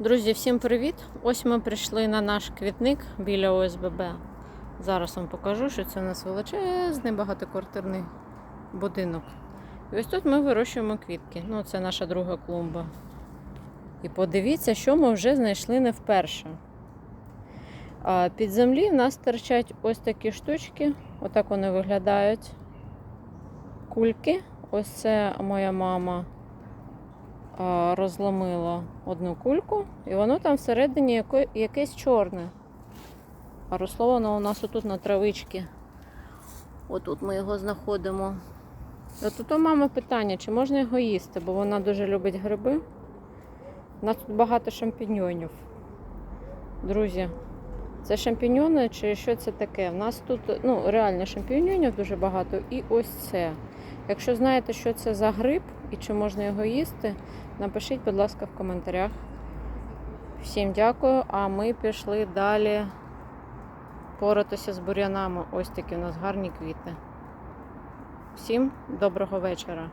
Друзі, всім привіт! Ось ми прийшли на наш квітник біля ОСББ. Зараз вам покажу, що це у нас величезний багатоквартирний будинок. І ось тут ми вирощуємо квітки. Ну, це наша друга клумба. І подивіться, що ми вже знайшли не вперше. А під землі в нас торчать ось такі штучки. Отак вони виглядають. Кульки. Ось це моя мама розломила одну кульку, і воно там всередині якесь чорне. А росло воно у нас отут на травичці. Отут ми його знаходимо. От у мами питання, чи можна його їсти, бо вона дуже любить гриби. У нас тут багато шампіньонів. Друзі, це шампіньони чи що це таке? У нас тут ну, реально шампіньонів дуже багато і ось це. Якщо знаєте, що це за гриб і чи можна його їсти, напишіть, будь ласка, в коментарях. Всім дякую, а ми пішли далі поратися з бур'янами. Ось такі у нас гарні квіти. Всім доброго вечора.